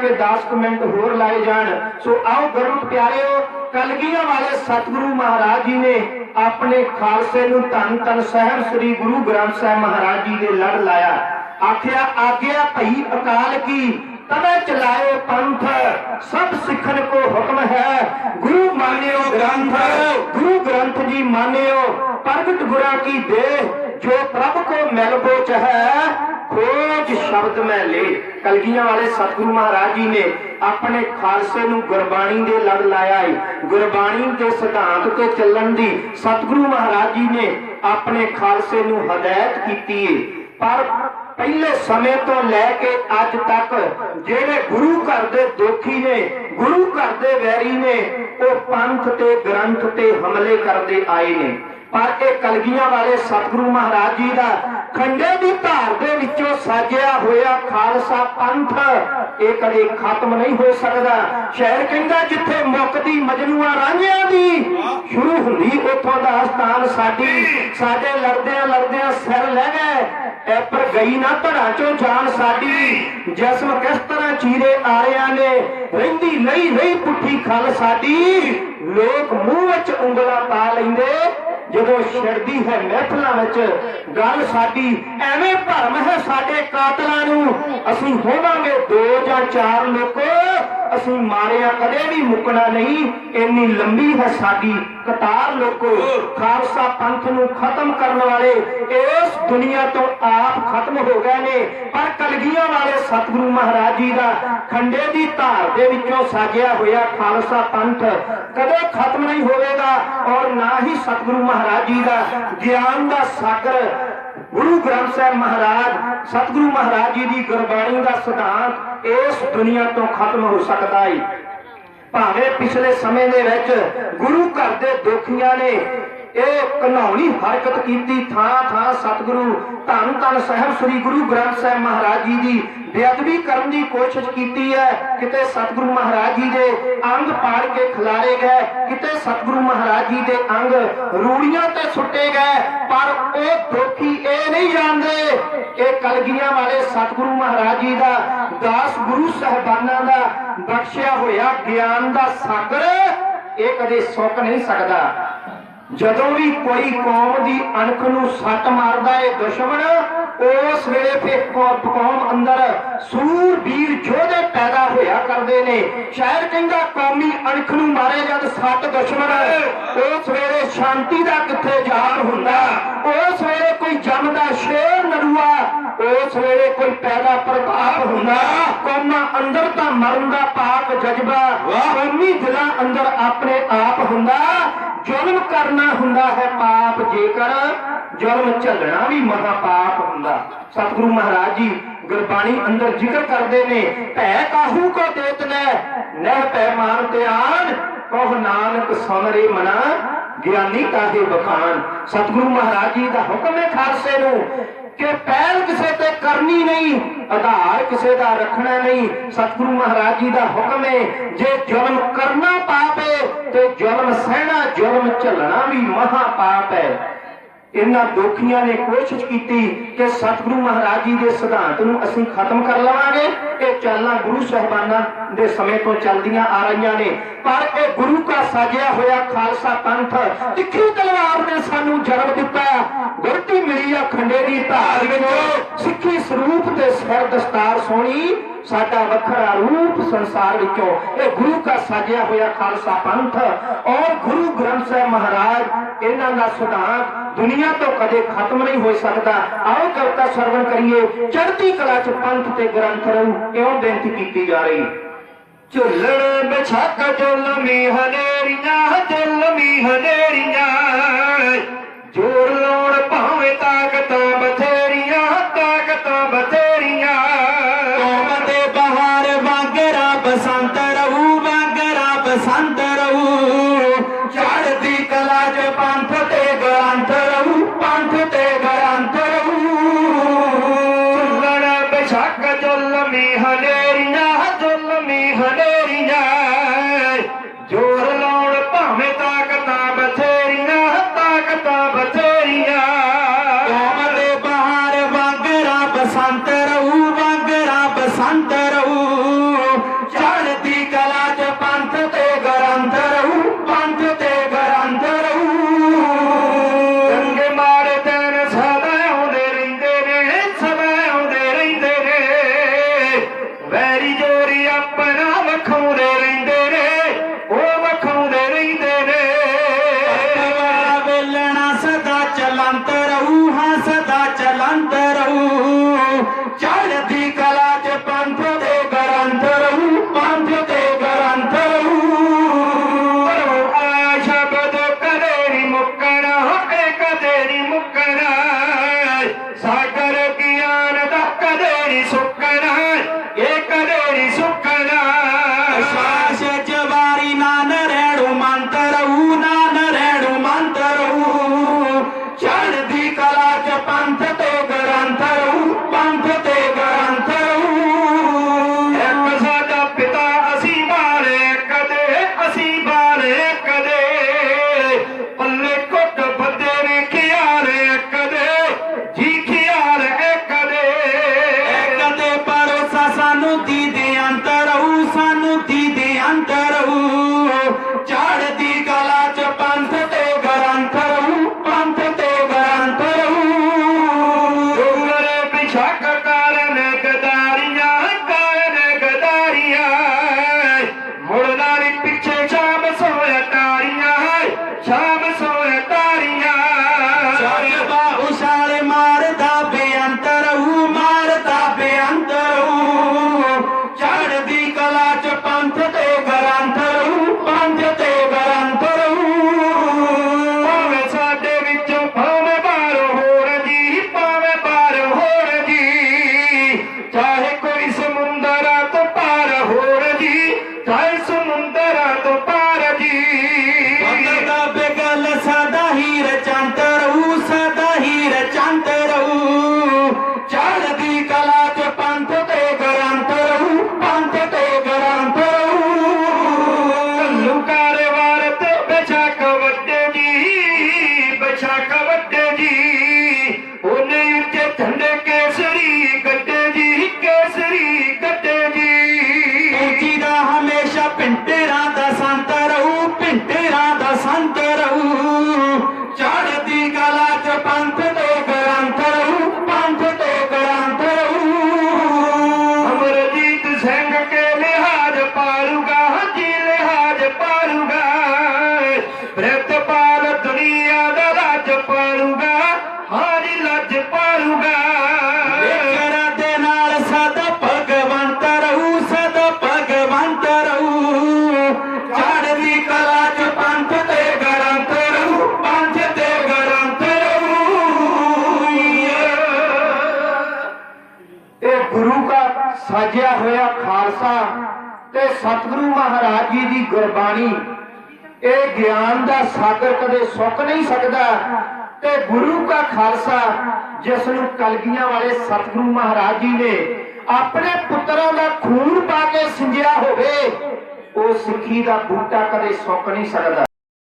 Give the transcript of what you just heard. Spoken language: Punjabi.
ਕਿ 10 ਮਿੰਟ ਹੋਰ ਲਾਏ ਜਾਣ। ਸੋ ਆਓ ਗੁਰਮੁਖ ਪਿਆਰਿਓ, ਕਲਗੀਆਂ ਵਾਲੇ ਸਤਿਗੁਰੂ ਮਹਾਰਾਜ ਜੀ ਨੇ ਆਪਣੇ ਖਾਲਸੇ ਨੂੰ ਧੰਨ ਧੰਨ ਸਾਹਿਬ ਸ੍ਰੀ ਗੁਰੂ ਗ੍ਰੰਥ ਸਾਹਿਬ ਮਹਾਰਾਜ ਜੀ ਦੇ ਲੜ ਲਾਇਆ। ਆਖਿਆ, ਆਗਿਆ ਭਈ ਅਕਾਲ ਕੀ? ਤਵੇ ਚਲਾਏ ਪੰਥ, ਸਭ ਸਿੱਖਣ ਕੋ ਹੁਕਮ ਹੈ। ਗੁਰੂ ਮਾਨਿਓ ਗ੍ਰੰਥ। ਗ੍ਰੰਥ ਜੀ ਮਾਨਿਓ, ਪ੍ਰਗਟ ਗੁਰਾਂ ਕੀ ਦੇਹ, ਜੋ ਪ੍ਰਭ ਕੋ ਮਿਲ ਬੋਚ ਹੈ, ਖੋਜ ਸ਼ਬਦ ਮੈਂ ਕਲਗੀਆਂ ਵਾਲੇ ਸਤਿਗੁਰੂ ਮਹਾਰਾਜ ਜੀ ਨੇ ਆਪਣੇ ਖਾਲਸੇ ਨੂੰ ਗੁਰਬਾਣੀ ਦੇ ਲੜ ਲਾਇਆ ਏ। ਗੁਰਬਾਣੀ ਦੇ ਸਿਧਾਂਤ ਤੇ ਚੱਲਣ ਦੀ ਸਤਿਗੁਰੂ ਮਹਾਰਾਜ ਜੀ ਨੇ ਆਪਣੇ ਖਾਲਸੇ ਨੂੰ ਹਦਾਇਤ ਕੀਤੀ ਏ। ਪਰ ਪਹਿਲੇ ਸਮੇਂ ਤੋਂ ਲੈ ਕੇ ਅੱਜ ਤੱਕ ਜਿਹੜੇ ਗੁਰੂ ਘਰ ਦੇ ਦੋਖੀ ਨੇ, ਗੁਰੂ ਘਰ ਦੇ ਵੈਰੀ ਨੇ, ਉਹ ਪੰਥ ਤੇ ਗ੍ਰੰਥ ਤੇ ਹਮਲੇ ਕਰਦੇ ਆਏ ਨੇ। ਪਰ ਇਹ ਕਲਗੀਆਂ ਵਾਲੇ ਸਤਿਗੁਰੂ ਮਹਾਰਾਜ ਜੀ ਦਾ ਖੰਡੇ ਦੀ ਧਾਰ ਦੇ ਵਿੱਚੋਂ ਸਾਜਿਆ ਹੋਇਆ ਖਾਲਸਾ ਪੰਥ, ਇਹ ਕਦੇ ਖਤਮ ਨਹੀਂ ਹੋ ਸਕਦਾ। ਸ਼ਹਿਰ ਕਹਿੰਦਾ ਜਿੱਥੇ ਮੁੱਕਦੀ ਮਜਨੂਆ ਰਾਂਝਿਆਂ ਦੀ ਸ਼ੁਰੂ ਹੁੰਦੀ ਉੱਥੋਂ ਦਾ ਸਥਾਨ ਸਾਡੀ, ਸਾਡੇ ਲੜਦਿਆਂ ਲੜਦਿਆਂ ਸਿਰ ਲੈ ਗਏ। ਐ ਪਰ ਗਈ ਨਾ ਧੜਾ ਚੋਂ ਜਾਨ ਸਾਡੀ। ਜਿਸਮ ਕਿਸ ਤਰ੍ਹਾਂ ਚੀਰੇ ਆਰਿਆਂ ਨੇ, ਰਹਿੰਦੀ ਲਈ ਰਹੀ ਪੁੱਠੀ ਖਲ ਸਾਡੀ। ਲੋਕ ਮੂੰਹ ਵਿੱਚ ਉਂਗਲਾਂ ਪਾ ਲੈਂਦੇ। ਜਦੋਂ ਛਿੜਦੀ ਹੈ ਮਹਿਫਲਾਂ ਵਿੱਚ, ਗੱਲ ਸਾਡੀ ਐਵੇਂ ਭਰਮ ਹੈ ਸਾਡੇ ਕਾਤਲਾਂ ਨੂੰ। ਅਸੀਂ ਹੋਵਾਂਗੇ ਦੋ ਜਾਂ ਚਾਰ ਲੋਕੋ। ਅਸੀਂ ਮਾਰਿਆ ਕਦੇ ਵੀ ਮੁੱਕਣਾ ਨਹੀਂ। ਇੰਨੀ ਲੰਬੀ ਹੈ ਸਾਡੀ ਕਤਾਰ ਲੋਕੋ। ਖਾਲਸਾ ਪੰਥ ਨੂੰ ਖਤਮ ਕਰਨ ਵਾਲੇ ਇਸ ਦੁਨੀਆ ਤੋਂ ਆਪ ਖਤਮ ਹੋ ਗਏ ਨੇ। ਪਰ ਕਲਗੀਆਂ ਵਾਲੇ ਸਤਿਗੁਰੂ ਮਹਾਰਾਜ ਜੀ ਦਾ ਖੰਡੇ ਦੀ ਧਾਰ ਦੇ ਵਿੱਚੋਂ ਸਾਜਿਆ ਹੋਇਆ ਖਾਲਸਾ ਪੰਥ ਕਦੇ ਖਤਮ ਨਹੀਂ ਹੋਵੇਗਾ ਔਰ ਨਾ ਹੀ ਸਤਿਗੁਰੂ ਮਹਾਰਾਜ ਜੀ ਦਾ ਗਿਆਨ ਦਾ ਸਾਗਰ ਗੁਰੂ ਗ੍ਰੰਥ ਸਾਹਿਬ ਮਹਾਰਾਜ, ਸਤਿਗੁਰੂ ਮਹਾਰਾਜ ਜੀ ਦੀ ਗੁਰਬਾਣੀ ਦਾ ਸਿਧਾਂਤ ਇਸ ਦੁਨੀਆ ਤੋਂ ਖਤਮ ਹੋ ਸਕਦਾ ਹੈ ਭਾਵੇਂ ਪਿਛਲੇ ਸਮੇਂ ਦੇ ਵਿੱਚ ਗੁਰੂ ਘਰ ਦੇ ਦੋਖੀਆਂ ਨੇ ਇਹ ਘਨੌਣੀ ਹਰਕਤ ਕੀਤੀ, ਥਾਂ ਥਾਂ ਸਤਿਗੁਰੂ, ਧੰਨ ਧੰਨ ਸਾਹਿਬ ਸ੍ਰੀ ਗੁਰੂ ਗ੍ਰੰਥ ਸਾਹਿਬ ਮਹਾਰਾਜ ਜੀ ਦੀ ਬੇਅਦਬੀ ਕਰਨ ਦੀ ਕੋਸ਼ਿਸ਼ ਕੀਤੀ ਹੈ। ਕਿਤੇ ਸਤਿਗੁਰੂ ਮਹਾਰਾਜ ਜੀ ਦੇ ਅੰਗ ਪਾੜ ਕੇ ਖਿਲਾਰੇ ਗਏ, ਕਿਤੇ ਸਤਿਗੁਰੂ ਮਹਾਰਾਜ ਜੀ ਦੇ ਅੰਗ ਰੂੜੀਆਂ ਤੇ ਸੁੱਟੇ ਗਏ, ਪਰ ਉਹ ਦੋਖੀ ਇਹ ਨਹੀਂ ਜਾਣਦੇ ਇਹ ਕਲਗੀਆਂ ਵਾਲੇ ਸਤਿਗੁਰੂ ਮਹਾਰਾਜ ਜੀ ਦਾ, ਦਾਸ ਗੁਰੂ ਸਹਿਬਾਨਾਂ ਦਾ ਬਖਸ਼ਿਆ ਹੋਇਆ ਗਿਆਨ ਦਾ ਸਾਗਰ, ਇਹ ਕਦੇ ਸੁੱਕ ਨਹੀਂ ਸਕਦਾ। ਜਦੋਂ ਵੀ ਕੋਈ ਕੌਮ ਦੀ ਅਣਖ ਨੂੰ ਸੱਟ ਮਾਰਦਾ ਏ ਦੁਸ਼ਮਣ ਉਸ ਵੇਲੇ ਫਿਰ ਕੌਮ ਅੰਦਰ ਸੂਰਬੀਰ ਯੋਧੇ ਪੈਦਾ ਹੋਇਆ ਕਰਦੇ ਨੇ। ਸ਼ਾਇਰ ਕਹਿੰਦਾ ਕੌਮੀ ਅਣਖ ਨੂੰ ਮਾਰੇ ਜਦ ਸੱਟ ਦੁਸ਼ਮਣ ਉਸ ਵੇਲੇ ਸ਼ਾਂਤੀ ਦਾ ਕਿੱਥੇ ਜਾਰ ਹੁੰਦਾ? ਉਸ ਵੇਲੇ ਕੋਈ ਜੰਮਦਾ ਸ਼ੇਰ ਨਰੂਆ ਉਸ ਵੇਲੇ ਕੋਈ ਪੈਦਾ ਪ੍ਰਤਾਪ ਹੁੰਦਾ। ਕੌਮਾਂ ਅੰਦਰ ਤਾਂ ਮਰਨ ਦਾ ਪਾਪ ਜਜ਼ਬਾ ਕੌਮੀ ਦਿਲਾਂ ਅੰਦਰ ਆਪਣੇ ਆਪ ਹੁੰਦਾ। ਜ਼ੁਲਮ ਕਰਨਾ ਹੁੰਦਾ ਹੈ ਪਾਪ, ਜੇਕਰ ਜ਼ੁਲਮ ਝੱਲਣਾ ਵੀ ਮਹਾ ਪਾਪ ਹੁੰਦਾ। ਸਤਿਗੁਰੂ ਮਹਾਰਾਜ ਜੀ ਗੁਰਬਾਣੀ ਅੰਦਰ ਜ਼ਿਕਰ ਕਰਦੇ ਨੇ, ਭੈ ਕਾਹੂ ਕੋ ਦੇਤ ਨੇ ਨਹਿ ਪੈ ਮਾਨ ਧਿਆਨ, ਕਹ ਨਾਨਕ ਸਮਰੇ ਮਨਾ, ਗਿਆਨੀ ਕਾਹੇ ਬਖਾਨ ਸਤਿਗੁਰੂ ਮਹਾਰਾਜ ਜੀ ਦਾ ਹੁਕਮ ਹੈ ਖਾਲਸੇ ਨੂੰ ਕਿ ਪਹਿਲ ਕਿਸੇ ਤੇ ਕਰਨੀ ਨਹੀਂ ਆਧਾਰ ਕਿਸੇ ਦਾ ਰੱਖਣਾ ਨਹੀਂ, ਸਤਿਗੁਰੂ ਮਹਾਰਾਜ ਜੀ ਦਾ ਹੁਕਮ ਹੈ, ਜੇ ਜ਼ੁਲਮ ਕਰਨਾ ਪਾਪ ਹੈ, ਤੇ ਜ਼ੁਲਮ ਸਹਿਣਾ, ਜ਼ੁਲਮ ਝੱਲਣਾ ਵੀ ਮਹਾ ਪਾਪ ਹੈ। ਇਹਨਾਂ ਦੋਖੀਆਂ ਨੇ ਕੋਸ਼ਿਸ਼ ਕੀਤੀ ਕਿ ਸਤਿਗੁਰੂ ਮਹਾਰਾਜ ਜੀ ਦੇ ਸਿਧਾਂਤ ਨੂੰ ਅਸੀਂ ਖਤਮ ਕਰ ਲਵਾਂਗੇ। ਇਹ ਚਾਲਾਂ ਗੁਰੂ ਸਾਹਿਬਾਨਾਂ ਦੇ ਸਮੇਂ ਤੋਂ ਚੱਲਦੀਆਂ ਆ ਰਹੀਆਂ ਨੇ। ਪਰ ਇਹ ਗੁਰੂ ਦਾ ਸਾਜਿਆ ਹੋਇਆ ਖਾਲਸਾ ਪੰਥ ਤਿੱਖੀ ਤਲਵਾਰ ਨੇ ਸਾਨੂੰ ਜਨਮ ਦਿੱਤਾ। ਗੁਰਤੀ ਮਿਲੀ ਆ ਖੰਡੇ ਦੀ ਧਾਰ ਵਿੱਚ। ਸਿੱਖੀ ਸਰੂਪ ਤੇ ਸਿਰ ਦਸਤਾਰ ਸੋਹਣੀ ਸਾਡਾ ਵੱਖਰਾ ਰੂਪ ਸੰਸਾਰ ਵਿੱਚੋਂ ਇਹ ਗੁਰੂ ਦਾ ਸਾਜਿਆ ਹੋਇਆ ਖਾਲਸਾ ਪੰਥ ਔਰ ਗੁਰੂ ਗ੍ਰੰਥ ਸਾਹਿਬ ਮਹਾਰਾਜ, ਇਹਨਾਂ ਦਾ ਸਿਧਾਂਤ ਦੁਨੀਆ ਤੋਂ ਕਦੇ ਖਤਮ ਨਹੀਂ ਹੋ ਸਕਦਾ। ਆਓ ਕਵਿਤਾ ਸਰਵਣ ਕਰੀਏ, ਚੜ੍ਹਦੀ ਕਲਾ ਚ ਪੰਥ ਤੇ ਗ੍ਰੰਥ ਰਹੂ, ਇਉਂ ਬੇਨਤੀ ਕੀਤੀ ਜਾ ਰਹੀ। ਝੁੱਲਣ ਬਿਛਕ ਝੁੱਲਮੀ ਹਨੇਰੀਆਂ ਪਿੰਟੇਰਾ ਦਾ ਸੰਤ ਰਹੂ, ਪਿੰਟੇਰਾ ਦਾ ਸੰਤ ਰਹੂ। ਚੜਦੀ ਕਲਾ ਚ ਪੰਥ ਤੋਂ ਗ੍ਰੰਥ ਰਹੂ, ਪੰਥ ਤੋਂ ਗ੍ਰੰਥ ਰਹੂ। ਅਮਰਜੀਤ ਸਿੰਘ ਕੇ ਲਿਹਾਜ ਪਾਲੂਗਾ ਜੀ ਲਿਹਾਜ ਪਾਲੂਗਾ ਪ੍ਰਤ ਸਤਿਗੁਰੂ ਮਹਾਰਾਜ ਜੀ ਦੀ ਗੁਰਬਾਣੀ। ਇਹ ਗਿਆਨ ਦਾ ਸਾਗਰ ਕਦੇ ਸੁੱਕ ਨਹੀਂ ਸਕਦਾ। ਤੇ ਗੁਰੂ ਕਾ ਖਾਲਸਾ, ਜਿਸ ਨੂੰ ਕਲਗੀਆਂ ਵਾਲੇ ਸਤਿਗੁਰੂ ਮਹਾਰਾਜ ਜੀ ਨੇ ਆਪਣੇ ਪੁੱਤਰਾਂ ਦਾ ਖੂਨ ਪਾ ਕੇ ਸਿੰਜਿਆ ਹੋਵੇ, ਉਹ ਸਿੱਖੀ ਦਾ ਬੂਟਾ ਕਦੇ ਸੁੱਕ ਨਹੀਂ ਸਕਦਾ।